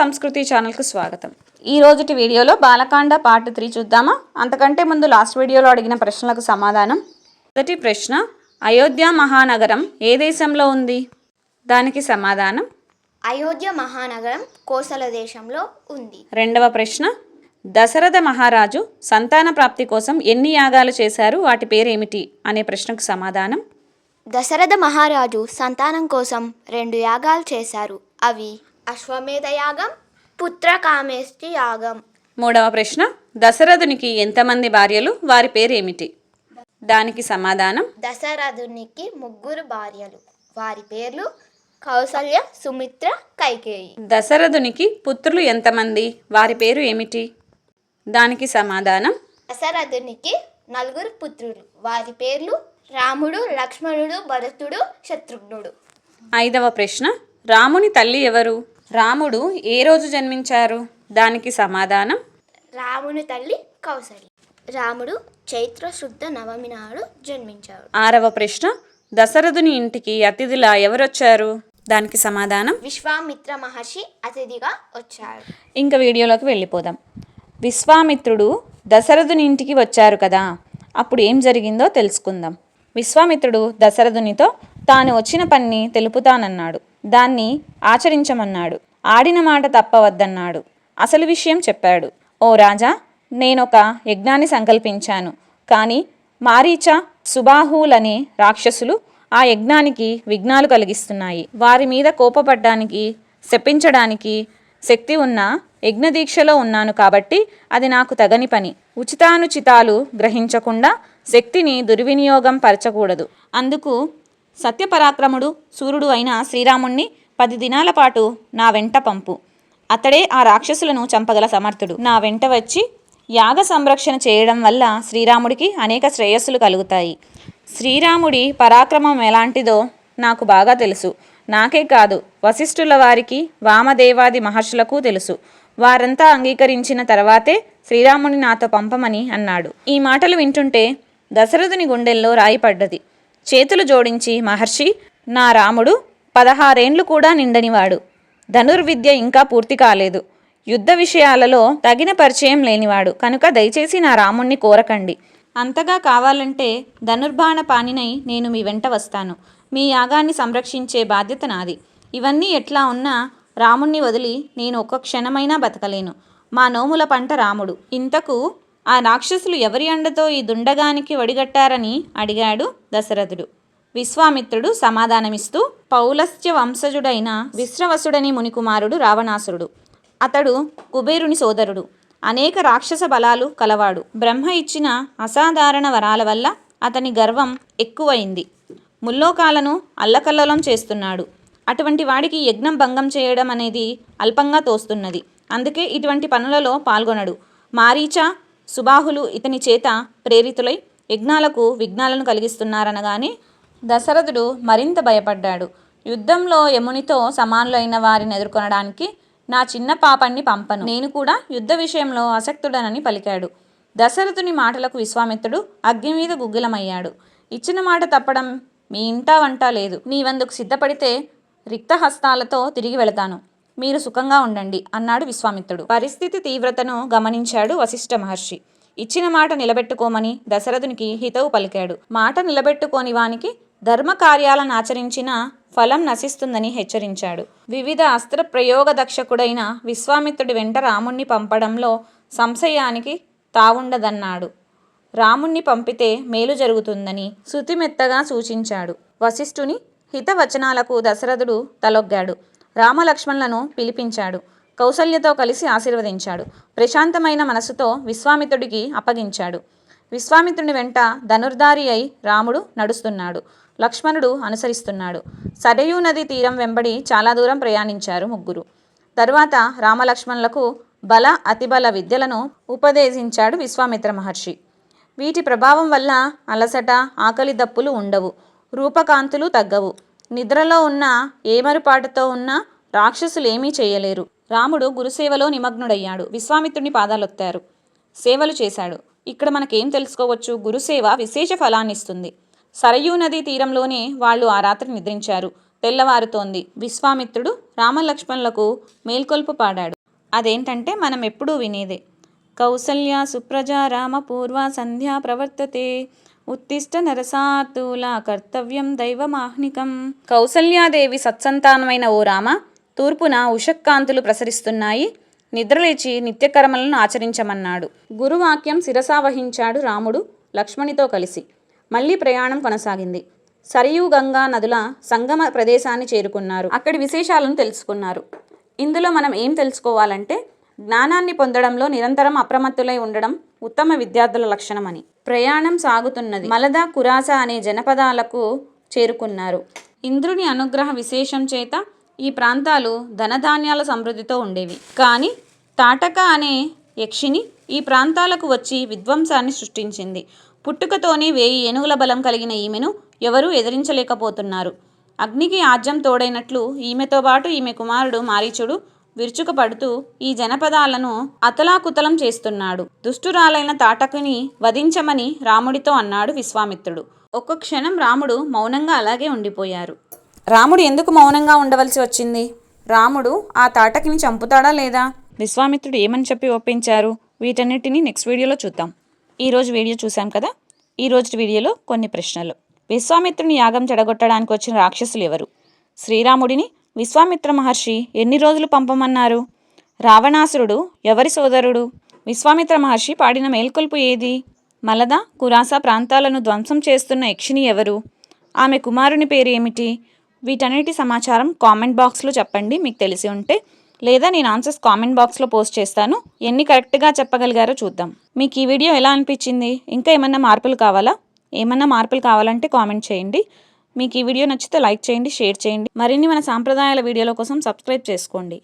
సంస్కృతి ఛానల్కు స్వాగతం. ఈ రోజుటి వీడియోలో బాలకాండ పార్ట్ త్రీ చూద్దామా? అంతకంటే ముందు లాస్ట్ వీడియోలో అడిగిన ప్రశ్నలకు సమాధానం. మొదటి ప్రశ్న అయోధ్య మహానగరం ఏ దేశంలో ఉంది? దానికి సమాధానం అయోధ్య మహానగరం కోసల దేశంలో ఉంది. రెండవ ప్రశ్న దశరథ మహారాజు సంతాన ప్రాప్తి కోసం ఎన్ని యాగాలు చేశారు? వాటి పేరేమిటి? అనే ప్రశ్నకు సమాధానం దశరథ మహారాజు సంతానం కోసం రెండు యాగాలు చేశారు. అవి అశ్వమేధ యాగం పుత్రకామేష్టి యాగం. మూడవ ప్రశ్న దశరథునికి ఎంతమంది భార్యలు వారి పేరేమిటి? దానికి సమాధానం దశరథునికి ముగ్గురు భార్యలు వారి పేర్లు కౌసల్య సుమిత్ర కైకేయి. దశరథునికి పుత్రులు ఎంతమంది వారి పేరు ఏమిటి? దానికి సమాధానం దశరథునికి నలుగురు పుత్రులు వారి పేర్లు రాముడు లక్ష్మణుడు భరతుడు శత్రుఘ్నుడు. ఐదవ ప్రశ్న రాముని తల్లి ఎవరు? రాముడు ఏ రోజు జన్మించారు? దానికి సమాధానం? రాముని తల్లి కౌసల్య రాముడు చైత్ర శుద్ధ నవమి నాడు జన్మించాడు. ఆరవ ప్రశ్న దశరథుని ఇంటికి అతిథిలా ఎవరొచ్చారు? దానికి సమాధానం? విశ్వామిత్ర మహర్షి అతిథిగా వచ్చాడు ఇంకా వీడియోలోకి వెళ్ళిపోదాం. విశ్వామిత్రుడు దశరథుని ఇంటికి వచ్చారు కదా అప్పుడు ఏం జరిగిందో తెలుసుకుందాం. విశ్వామిత్రుడు దశరథునితో తాను వచ్చిన పనిని తెలుపుతానన్నాడు. దాన్ని ఆచరించమన్నాడు. ఆడిన మాట తప్పవద్దన్నాడు. అసలు విషయం చెప్పాడు. ఓ రాజా నేనొక యజ్ఞాన్ని సంకల్పించాను. కానీ మారీచ సుబాహులనే రాక్షసులు ఆ యజ్ఞానికి విఘ్నాలు కలిగిస్తున్నాయి. వారి మీద కోపపడ్డానికి శపించడానికి శక్తి ఉన్న యజ్ఞదీక్షలో ఉన్నాను కాబట్టి అది నాకు తగని పని. ఉచితానుచితాలు గ్రహించకుండా శక్తిని దుర్వినియోగం పరచకూడదు. అందుకు సత్యపరాక్రముడు సూర్యుడు అయిన శ్రీరాముణ్ణి పది దినాల పాటు నా వెంట పంపు. అతడే ఆ రాక్షసులను చంపగల సమర్థుడు. నా వెంట వచ్చి యాగ సంరక్షణ చేయడం వల్ల శ్రీరాముడికి అనేక శ్రేయస్సులు కలుగుతాయి. శ్రీరాముడి పరాక్రమం ఎలాంటిదో నాకు బాగా తెలుసు. నాకే కాదు వశిష్ఠుల వారికి వామదేవాది మహర్షులకు తెలుసు. వారంతా అంగీకరించిన తర్వాతే శ్రీరాముని నాతో పంపమని అన్నాడు. ఈ మాటలు వింటుంటే దశరథుని గుండెల్లో రాయి పడ్డది. చేతులు జోడించి మహర్షి నా రాముడు పదహారేండ్లు కూడా నిండనివాడు. ధనుర్విద్య ఇంకా పూర్తి కాలేదు. యుద్ధ విషయాలలో తగిన పరిచయం లేనివాడు. కనుక దయచేసి నా రాముణ్ణి కోరకండి. అంతగా కావాలంటే ధనుర్బాణ పానినై నేను మీ వెంట వస్తాను. మీ యాగాన్ని సంరక్షించే బాధ్యత నాది. ఇవన్నీ ఎట్లా ఉన్నా రాముణ్ణి వదిలి నేను ఒక్క క్షణమైనా బతకలేను. మా నోముల పంట రాముడు. ఇంతకు ఆ రాక్షసులు ఎవరి అండతో ఈ దుండగానికి వడిగట్టారని అడిగాడు దశరథుడు. విశ్వామిత్రుడు సమాధానమిస్తూ పౌలస్య వంశజుడైన విశ్రవసుడని మునికుమారుడు రావణాసురుడు. అతడు కుబేరుని సోదరుడు. అనేక రాక్షస బలాలు కలవాడు. బ్రహ్మ ఇచ్చిన అసాధారణ వరాల వల్ల అతని గర్వం ఎక్కువైంది. ముల్లోకాలను అల్లకల్లోలం చేస్తున్నాడు. అటువంటి వాడికి యజ్ఞం భంగం చేయడం అనేది అల్పంగా తోస్తున్నది. అందుకే ఇటువంటి పనులలో పాల్గొనడు. మారీచ సుబాహులు ఇతని చేత ప్రేరితులై యజ్ఞాలకు విఘ్నాలను కలిగిస్తున్నారనగానే దశరథుడు మరింత భయపడ్డాడు. యుద్ధంలో యమునితో సమానులైన వారిని ఎదుర్కొనడానికి నా చిన్న పాపాన్ని పంపను. నేను కూడా యుద్ధ విషయంలో అసక్తుడనని పలికాడు. దశరథుని మాటలకు విశ్వామిత్రుడు అగ్ని మీద గుగ్గిలమయ్యాడు. ఇచ్చిన మాట తప్పడం మీ ఇంటా వంట లేదు. నీవందుకు సిద్ధపడితే రిక్తహస్తాలతో తిరిగి వెళతాను. మీరు సుఖంగా ఉండండి అన్నాడు విశ్వామిత్రుడు. పరిస్థితి తీవ్రతను గమనించాడు వశిష్ఠ మహర్షి. ఇచ్చిన మాట నిలబెట్టుకోమని దశరథునికి హితవు పలికాడు. మాట నిలబెట్టుకోని వానికి ధర్మ కార్యాలను ఆచరించిన ఫలం నశిస్తుందని హెచ్చరించాడు. వివిధ అస్త్ర ప్రయోగ దక్షకుడైన విశ్వామిత్రుడి వెంట రాముణ్ణి పంపడంలో సంశయానికి తావుండదన్నాడు. రాముణ్ణి పంపితే మేలు జరుగుతుందని శృతిమెత్తగా సూచించాడు. వశిష్ఠుని హితవచనాలకు దశరథుడు తలొగ్గాడు. రామలక్ష్మణులను పిలిపించాడు. కౌసల్యతో కలిసి ఆశీర్వదించాడు. ప్రశాంతమైన మనసుతో విశ్వామిత్రుడికి అప్పగించాడు. విశ్వామిత్రుని వెంట ధనుర్ధారి అయి రాముడు నడుస్తున్నాడు. లక్ష్మణుడు అనుసరిస్తున్నాడు. సరయూ నది తీరం వెంబడి చాలా దూరం ప్రయాణించారు ముగ్గురు. తరువాత రామలక్ష్మణులకు బల అతిబల విద్యలను ఉపదేశించాడు విశ్వామిత్ర మహర్షి. వీటి ప్రభావం వల్ల అలసట ఆకలి దప్పులు ఉండవు. రూపకాంతులు తగ్గవు. నిద్రలో ఉన్న ఏమరుపాటుతో ఉన్న రాక్షసులు ఏమీ చేయలేరు. రాముడు గురుసేవలో నిమగ్నుడయ్యాడు. విశ్వామిత్రుని పాదాలొత్తారు. సేవలు చేశాడు. ఇక్కడ మనకేం తెలుసుకోవచ్చు? గురుసేవ విశేష ఫలాన్నిస్తుంది. సరయూ నదీ తీరంలోనే వాళ్ళు ఆ రాత్రి నిద్రించారు. తెల్లవారుతోంది. విశ్వామిత్రుడు రామలక్ష్మణులకు మేల్కొల్పు పాడాడు. అదేంటంటే మనం ఎప్పుడూ వినేదే. కౌసల్య సుప్రజ రామ పూర్వ సంధ్యా ప్రవర్తతే. ఉత్తిష్ట నరసాతుల కర్తవ్యం దైవమాహ్నికం. కౌసల్యాదేవి సత్సంతానమైన ఓ రామ తూర్పున ఉషక్కాంతులు ప్రసరిస్తున్నాయి. నిద్రలేచి నిత్యకర్మలను ఆచరించమన్నాడు. గురువాక్యం శిరసావహించాడు రాముడు లక్ష్మణితో కలిసి. మళ్ళీ ప్రయాణం కొనసాగింది. సరియు గంగా నదుల సంగమ ప్రదేశాన్ని చేరుకున్నారు. అక్కడి విశేషాలను తెలుసుకున్నారు. ఇందులో మనం ఏం తెలుసుకోవాలంటే జ్ఞానాన్ని పొందడంలో నిరంతరం అప్రమత్తులై ఉండడం ఉత్తమ విద్యార్థుల లక్షణమని. ప్రయాణం సాగుతున్నది. మలద కురాస అనే జనపదాలకు చేరుకున్నారు. ఇంద్రుని అనుగ్రహ విశేషం చేత ఈ ప్రాంతాలు ధనధాన్యాల సమృద్ధితో ఉండేవి. కానీ తాటక అనే యక్షిని ఈ ప్రాంతాలకు వచ్చి విధ్వంసాన్ని సృష్టించింది. పుట్టుకతోనే వేయి ఏనుగుల బలం కలిగిన ఈమెను ఎవరూ ఎదిరించలేకపోతున్నారు. అగ్నికి ఆజ్యం తోడైనట్లు ఈమెతో పాటు ఈమె కుమారుడు మారీచుడు విరుచుకపడుతూ ఈ జనపదాలను అతలాకుతలం చేస్తున్నాడు. దుష్టురాలైన తాటకుని వధించమని రాముడితో అన్నాడు విశ్వామిత్రుడు. ఒక్క క్షణం రాముడు మౌనంగా అలాగే ఉండిపోయారు. రాముడు ఎందుకు మౌనంగా ఉండవలసి వచ్చింది? రాముడు ఆ తాటకిని చంపుతాడా లేదా? విశ్వామిత్రుడు ఏమని చెప్పి ఒప్పించారు? వీటన్నిటిని నెక్స్ట్ వీడియోలో చూద్దాం. ఈరోజు వీడియో చూసాం కదా? ఈ రోజు వీడియోలో కొన్ని ప్రశ్నలు. విశ్వామిత్రుని యాగం చెడగొట్టడానికి వచ్చిన రాక్షసులు ఎవరు? శ్రీరాముడిని విశ్వామిత్ర మహర్షి ఎన్ని రోజులు పంపమన్నారు? రావణాసురుడు ఎవరి సోదరుడు? విశ్వామిత్ర మహర్షి పాడిన మేల్కొల్పు ఏది? మలద కురాసా ప్రాంతాలను ధ్వంసం చేస్తున్న యక్షిని ఎవరు? ఆమె కుమారుని పేరు ఏమిటి? వీటన్నిటి సమాచారం కామెంట్ బాక్స్లో చెప్పండి. మీకు తెలిసి ఉంటే లేదా నేను ఆన్సర్స్ కామెంట్ బాక్స్లో పోస్ట్ చేస్తాను. ఎన్ని కరెక్ట్గా చెప్పగలిగారో చూద్దాం. మీకు ఈ వీడియో ఎలా అనిపించింది? ఇంకా ఏమన్నా మార్పులు కావాలా? ఏమన్నా మార్పులు కావాలంటే కామెంట్ చేయండి. మీకు ఈ వీడియో నచ్చితే లైక్ చేయండి షేర్ చేయండి. మరిన్ని మన సాంప్రదాయాల వీడియోల కోసం సబ్స్క్రైబ్ చేసుకోండి.